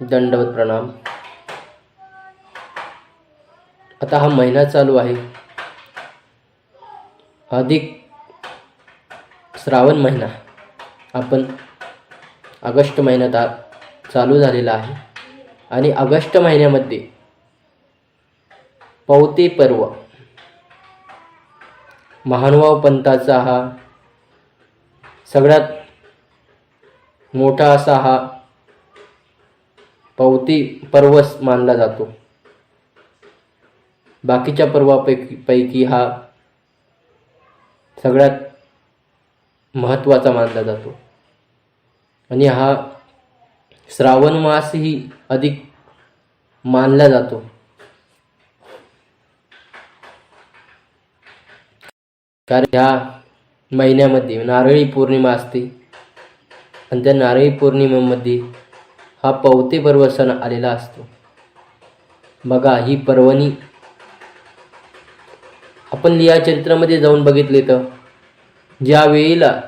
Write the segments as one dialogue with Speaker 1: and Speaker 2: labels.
Speaker 1: दंडवत प्रणाम. आता हा महिना चालू आहे. अधिक श्रावण महिना. आपण ऑगस्ट महिन्यात आ चालू झालेला आहे. आणि ऑगस्ट महिन्यामध्ये पवते पर्व. महानुभाव पंथाचा हा सगळ्यात मोठा असा हा पावती पर्वच मानला जातो. बाकीच्या पर्वापैकी पैकी हा सगळ्यात महत्त्वाचा मानला जातो. आणि हा श्रावण मासही अधिक मानला जातो. कारण ह्या महिन्यामध्ये नारळी पौर्णिमा असते. आणि त्या नारळी पौर्णिमेमध्ये हा पवते पर्व सण आलेला असतो. बघा ही पर्वणी आपण या चरित्रामध्ये जाऊन बघितले तर ज्या वेळेला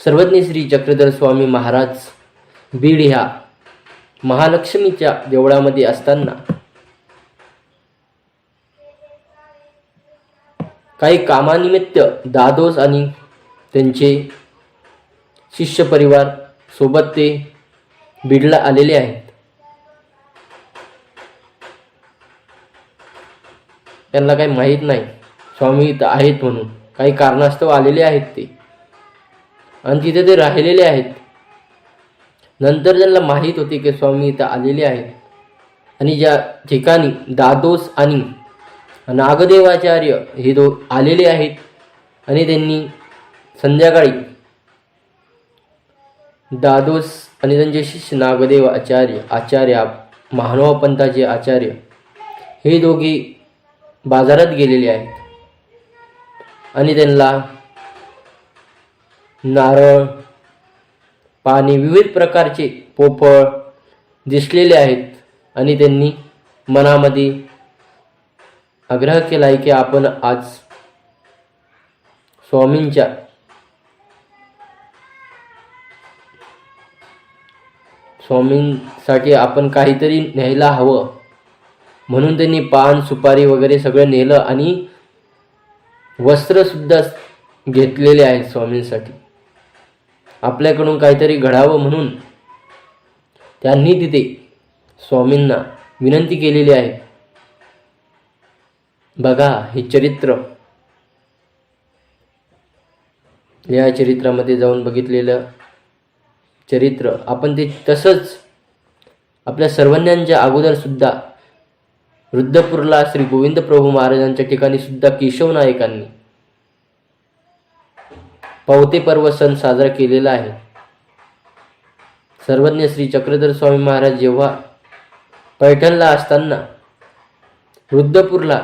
Speaker 1: सर्वज्ञ श्री चक्रधर स्वामी महाराज बीड ह्या महालक्ष्मीच्या देवळामध्ये असताना काही कामानिमित्त दादोस आणि त्यांचे शिष्य परिवार सोबत ते बीडला आलेले आहेत. त्यांना काही माहीत नाही. स्वामी इथं आहेत म्हणून. काही कारणास्तव आलेले आहेत ते. आणि तिथे ते राहिलेले आहेत. नंतर त्यांना माहीत होते की स्वामी इथं आलेले आहेत. आणि ज्या ठिकाणी दादोस आणि नागदेवाचार्य हे दो आलेले आहेत आणि त्यांनी संध्याकाळी दादोस आणि त्यांचे शिष्य नागदेव आचार्य आचार्य महानुभाव पंथाचे आचार्य हे दोघी बाजारात गेलेले आहेत. आणि त्यांना नारळ पाणी विविध प्रकारचे पोपळ दिसलेले आहेत. आणि त्यांनी मनामध्ये आग्रह केला आहे की आपण आज स्वामींच्या स्वामींसाठी आपण काहीतरी न्यायला हवं. म्हणून त्यांनी पान सुपारी वगैरे सगळं नेलं आणि वस्त्रसुद्धा घेतलेले आहेत स्वामींसाठी. आपल्याकडून काहीतरी घडावं म्हणून त्यांनी तिथे स्वामींना विनंती केलेली आहे. बघा हे चरित्र. या चरित्रामध्ये जाऊन बघितलेलं चरित्र. आपण ते तसंच आपल्या सर्वज्ञांच्या अगोदर सुद्धा वृद्धपूरला श्री गोविंद प्रभू महाराजांच्या ठिकाणी सुद्धा केशव नायकांनी पावते पर्व सण साजरा केलेला आहे. सर्वज्ञ श्री चक्रधर स्वामी महाराज जेव्हा पैठणला असताना वृद्धपूरला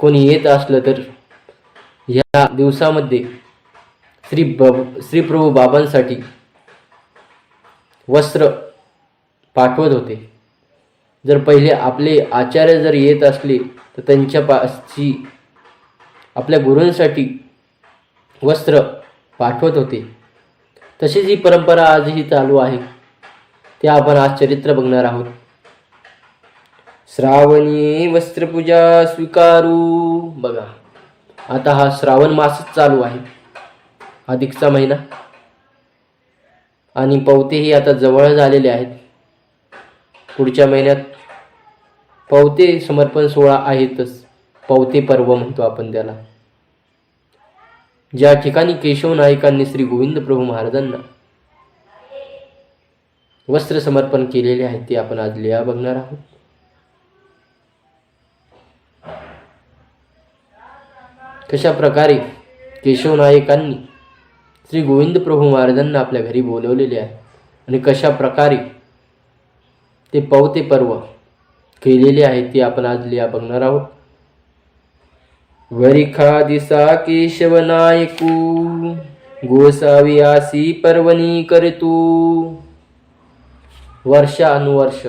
Speaker 1: कोणी येत असलं तर ह्या दिवसामध्ये श्री ब श्री प्रभू बाबांसाठी वस्त्र पाठवत होते. जर पहिले आपले आचार्य जर येत असले तर त्यांच्या पासची आपल्या गुरूंसाठी वस्त्र पाठवत होते. तशीच ही परंपरा आजही चालू आहे. ते आपण आज चरित्र बघणार आहोत. श्रावणी वस्त्रपूजा स्वीकारू. बघा आता हा श्रावण मासच चालू आहे. अधिकचा महिना. आणि पवतेही आता जवळ झालेले आहेत. पुढच्या महिन्यात पवते समर्पण सोहळा आहेतच. पवते पर्व म्हणतो आपण त्याला. ज्या ठिकाणी केशव नायकांनी श्री गोविंद प्रभू महाराजांना वस्त्र समर्पण केलेले आहे ते आपण आज लिहा बघणार आहोत. कशा प्रकारे केशव नायकांनी श्री गोविंद प्रभू महाराजांना आपल्या घरी बोलवलेले आहे. आणि कशा प्रकारे ते पवते पर्व केलेले आहे ते आपण आज लिहा बघणार आहोत. वरिखा दिसा केशव नायकू गोसावी आसी पर्वणी करतू. वर्षानुवर्ष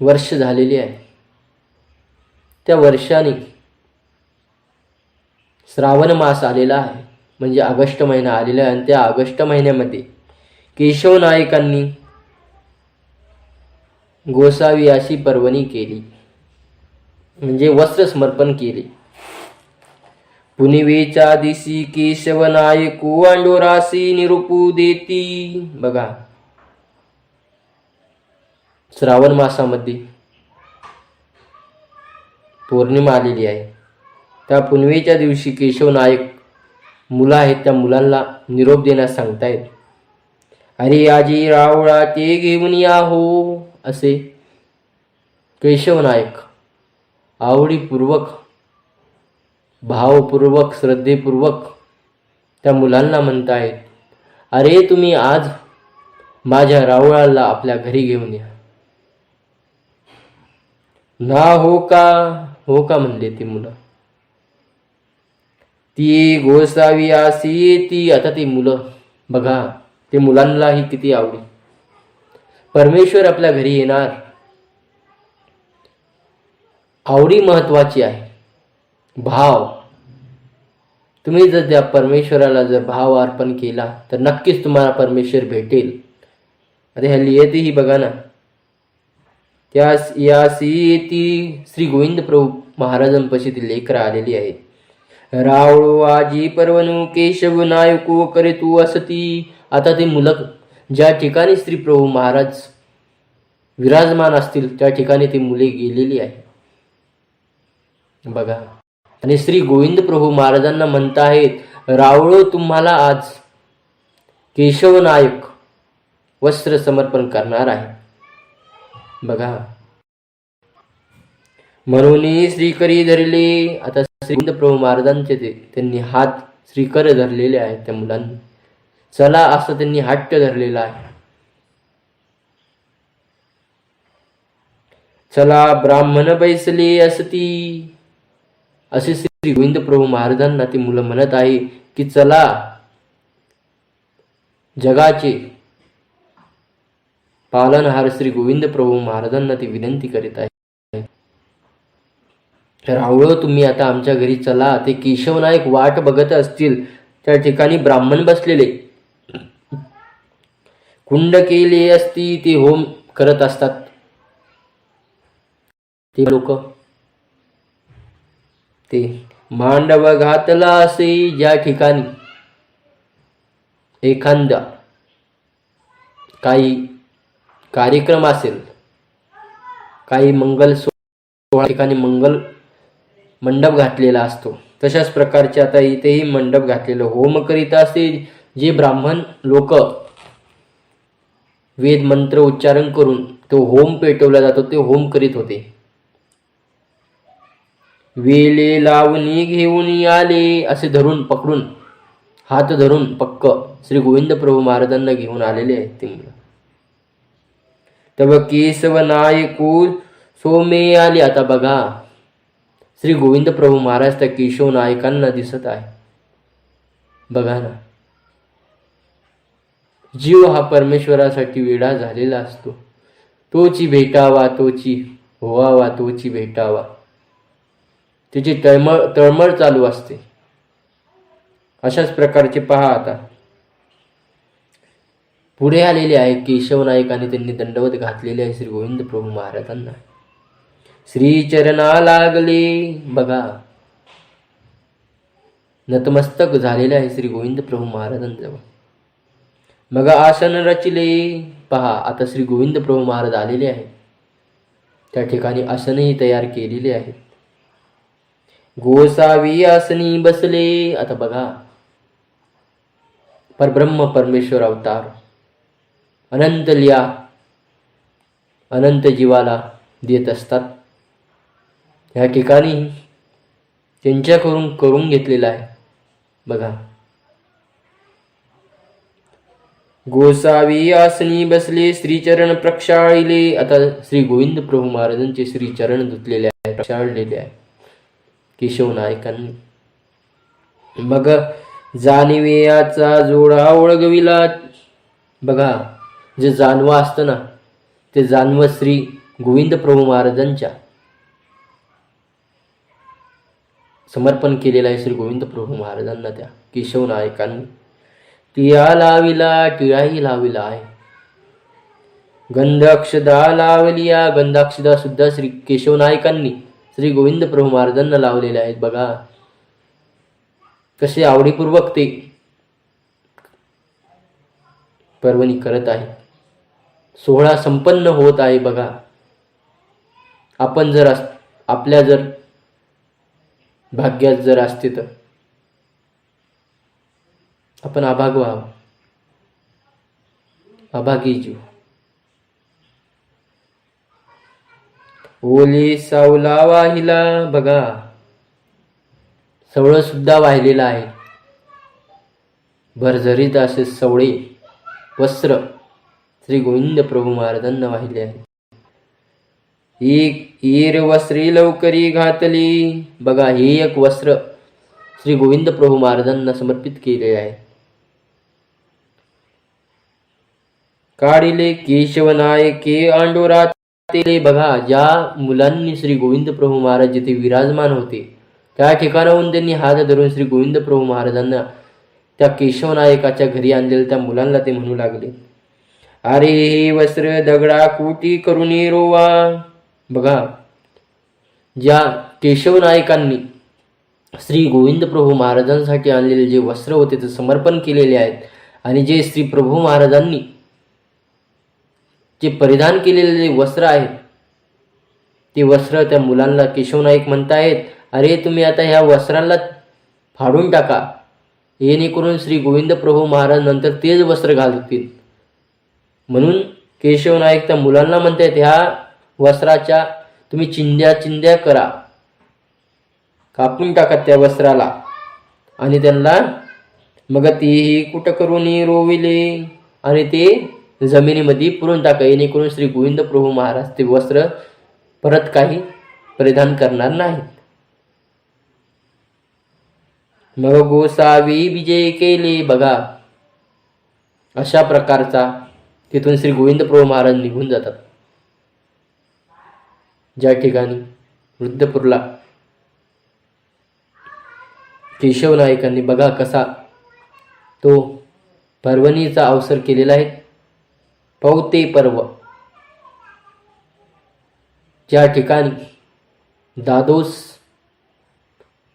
Speaker 1: वर्ष झालेली आहे. त्या वर्षाने श्रावण मास आलेला आहे. म्हणजे ऑगस्ट महिना आलेला आहे. आणि त्या ऑगस्ट महिन्यामध्ये केशव नायकांनी गोसावी अशी पर्वणी केली. म्हणजे वस्त्र समर्पण केले. पुनिवेच्या दिसी केशव नायकू अंडोरासी निरूपू देती. बघा. श्रावण मासामध्ये पौर्णिमा आलेली आहे. त्या पुनवेच्या दिवशी केशव नायक मुलं आहेत त्या मुलांना निरोप देण्यास सांगतायत. अरे आजी रावळा ते घेऊन या हो असे केशव नायक आवडीपूर्वक भावपूर्वक श्रद्धेपूर्वक त्या मुलांना म्हणतायत अरे तुम्ही आज माझ्या रावळाला आपल्या घरी घेऊन या. ना हो का? हो का? म्हणले ती मुलं. ती गोसावी आसी ती आता ती मुलं. बघा ते मुलांनाही किती आवडी परमेश्वर आपल्या घरी येणार. आवडी महत्वाची आहे. भाव. तुम्ही जर त्या परमेश्वराला जर भाव अर्पण केला तर नक्कीच तुम्हाला परमेश्वर भेटेल. अरे ह्या लिहितेही बघा ना. त्या यासी ती श्री गोविंद प्रभू महाराजांपाशी ती लेकरं आलेली आहेत. रावळो आजी परवनु केशव नायको करे असती. आता ते मुलं ज्या ठिकाणी श्री प्रभू महाराज विराजमान असतील त्या ठिकाणी ती मुले गेलेली आहे. बघा. आणि श्री गोविंद प्रभू महाराजांना म्हणताहेत रावळो तुम्हाला आज केशव नायक वस्त्र समर्पण करणार आहे. बघा. म्हणून श्रीकरी धरले. आता श्री प्रभू महाराजांचे ते त्यांनी हात श्रीकर धरलेले आहेत त्या मुलांनी. चला असं त्यांनी हट्ट धरलेला आहे. चला ब्राह्मण बैसले असती. असे श्री गोविंद प्रभू महाराजांना ती मुलं म्हणत आहे की चला जगाचे पालनहार श्री गोविंद प्रभू महाराजांना ती विनंती करीत आहे. राहुळ तुम्ही आता आमच्या घरी चला. ते केशवनायक वाट बघत असतील. त्या ठिकाणी ब्राह्मण बसलेले. कुंड केले असती ते होम करत असतात. ते लोक. ते मांडव घातला असे ज्या ठिकाणी. एखादा काही कार्यक्रम असेल. काही मंगल सोहळा ठिकाणी मंगल मंडप घातलेला असतो. तशाच प्रकारचे आता इथेही मंडप घातलेलं. होम करीत असे जे ब्राह्मण लोक वेद मंत्र उच्चारण करून तो होम पेटवला जातो ते होम करीत होते. वेले लावणी घेऊन आले असे धरून पकडून हात धरून पक्क श्री गोविंद प्रभू महाराजांना घेऊन आलेले आहेत ते मुलं. तेव्हा केशव नायकू सोमे आले. आता बघा श्री गोविंद प्रभू महाराज त्या केशव नायकांना दिसत आहे. बघा ना. जीव हा परमेश्वरासाठी वेडा झालेला असतो. तोची भेटावा तोची होवावा तोची भेटावा. त्याची तळमळ तळमळ चालू असते. अशाच प्रकारचे पहा आता. पुढे आलेले आहे केशव नाईक आणि त्यांनी दंडवत घातलेले आहे श्री गोविंद प्रभू महाराजांना. श्रीचरणा लागले. बघा. नतमस्तक झालेले आहे श्री गोविंद प्रभू महाराजांजवळ. मग आसन रचले. पहा आता श्री गोविंद प्रभू महाराज आलेले आहेत. त्या ठिकाणी आसनही तयार केलेले आहेत. गोसावी आसनी बसले. आता बघा. परब्रह्म परमेश्वर अवतार. अनंत लिया. अनंत जीवाला देत असतात. ह्या ठिकाणी त्यांच्याकडून करून घेतलेला आहे. बघा. गोसावी आसनी बसले श्रीचरण प्रक्षाळिले. आता श्री गोविंद प्रभू महाराजांचे श्रीचरण धुतलेले आहे प्रक्षाळलेले आहे. केशव नायकांनी. मग जाणिवेयाचा जोडा ओळगविला. बघा जे जानवं असतं ना ते जानवं श्री गोविंद प्रभू महाराजांच्या. समर्पण केलेलं आहे श्री गोविंद प्रभू महाराजांना त्या केशव नायकांनी. टिळा लाविला टिळाही लाविला आहे. गंधाक्षदा लावलिया गंधाक्षदा सुद्धा श्री केशव नायकांनी श्री गोविंद प्रभू महाराजांना लावलेल्या आहेत बघा. कसे आवडीपूर्वक ते पर्वणी करत आहे. सोहळा संपन्न होत आहे बघा. आपण जर अस आपल्या जर भाग्यात जर असते तर. आपण अभाग व्हावं. अभागी जीव. ओली सावला वाहिला बघा. सवळं सुद्धा वाहिलेलं आहे. भरझरीत असे सवळे वस्त्र श्री गोविंद प्रभू महाराजांना वाहिले आहे ही ईर वस्त्री लवकरी घातली. बघा हे एक वस्त्र श्री गोविंद प्रभू महाराजांना समर्पित केले आहे. काढिले केशव नायके बघा ज्या मुलांनी श्री गोविंद प्रभू महाराज जिथे विराजमान होते त्या ठिकाणाहून त्यांनी हात धरून श्री गोविंद प्रभू महाराजांना त्या केशव नायकाच्या घरी आणलेल्या त्या मुलांना ते म्हणू लागले. अरे हे वस्त्र दगडा कुटी करून रोवा. बघा ज्या केशवनायकांनी श्री गोविंद प्रभू महाराजांसाठी आणलेले जे वस्त्र होते ते समर्पण केलेले आहेत आणि जे श्री प्रभू महाराजांनी जे परिधान केलेले जे वस्त्र आहेत ते वस्त्र त्या मुलांना केशवनायक म्हणतायत अरे तुम्ही आता ह्या वस्त्राला फाडून टाका. येणेकरून श्री गोविंद प्रभू महाराज नंतर तेच वस्त्र घालतील. म्हणून केशवनायक त्या मुलांना म्हणतायत ह्या वस्त्राच्या तुम्ही चिंध्या चिंध्या करा. कापून टाका त्या वस्त्राला. आणि त्यांना मग तीही कुठं करून रोविले? आणि ते जमिनीमध्ये पुरून टाका. येणेकरून श्री गोविंद प्रभू महाराज ते वस्त्र परत काही परिधान करणार नाहीत. मग गोसावी विजय केले बघा. अशा प्रकारचा तिथून श्री गोविंद प्रभू महाराज निघून जातात. ज्या ठिकाणी वृद्धपूरला केशव नायकांनी बघा कसा तो पर्वणीचा अवसर केलेला आहे. पौते पर्व. ज्या ठिकाणी दादोस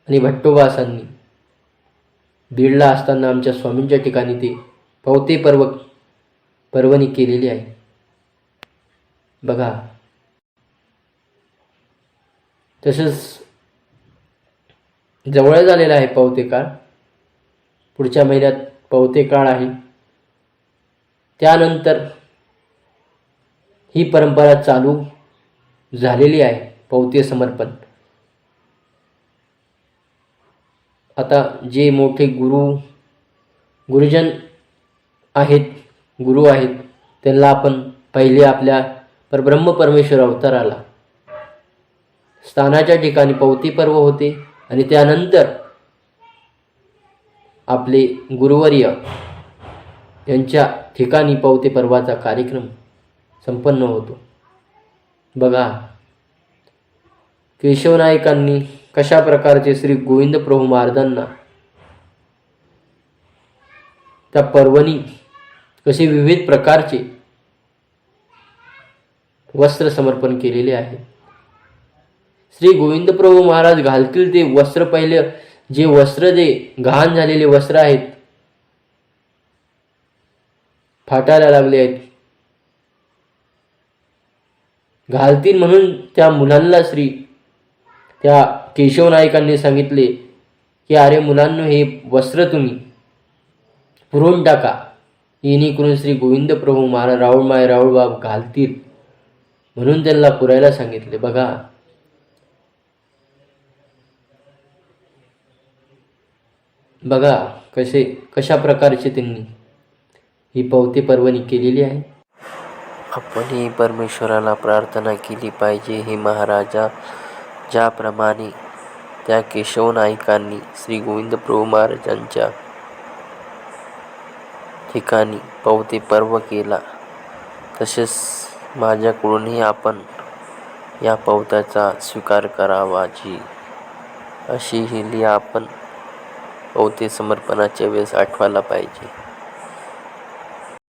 Speaker 1: आणि भट्टोबासांनी बीडला असताना आमच्या स्वामींच्या ठिकाणी ते पौते पर्व पर्वणी केलेली आहे. बघा. तसंच जवळ झालेला आहे पवते काळ. पुढच्या महिन्यात पवते काळ आहे. त्यानंतर ही परंपरा चालू झालेली आहे पवते समर्पण. आता जे मोठे गुरु गुरुजन आहेत गुरु आहेत त्यांना आपण पहिले आपल्या परब्रह्म परमेश्वर अवताराला स्थानाच्या ठिकाणी पवती पर्व होते आणि त्यानंतर आपले गुरुवर्य यांच्या ठिकाणी पवते पर्वाचा कार्यक्रम संपन्न होतो. बघा केशवनायकांनी कशा प्रकारचे श्री गोविंद प्रभू महाराजांना त्या पर्वणी कसे विविध प्रकारचे वस्त्र समर्पण केलेले आहे श्री गोविंद प्रभू महाराज घालतील ते वस्त्र पहिले. जे वस्त्र जे घाण झालेले वस्त्र आहेत. फाटायला लागले आहेत. घालतील म्हणून त्या मुलांना श्री त्या केशव नायकांनी सांगितले की अरे मुलांनो हे वस्त्र तुम्ही पुरवून टाका. येणेकरून श्री गोविंद प्रभू महाराज राऊळमाय बाब घालतील. म्हणून त्यांना पुरायला सांगितले. बघा बघा कसे कशा प्रकारचे त्यांनी ही पवती पर्वणी केलेली आहे.
Speaker 2: आपणही परमेश्वराला प्रार्थना केली पाहिजे हे महाराजा. ज्याप्रमाणे त्या केशव नायकांनी श्री गोविंद प्रभू महाराजांच्या ठिकाणी पवते पर्व केला. तसेच माझ्याकडूनही आपण या पवत्याचा स्वीकार करावा जी अशी ही लिहा आपण. बहुतेक समर्पणाच्या वेळेस आठवायला पाहिजे.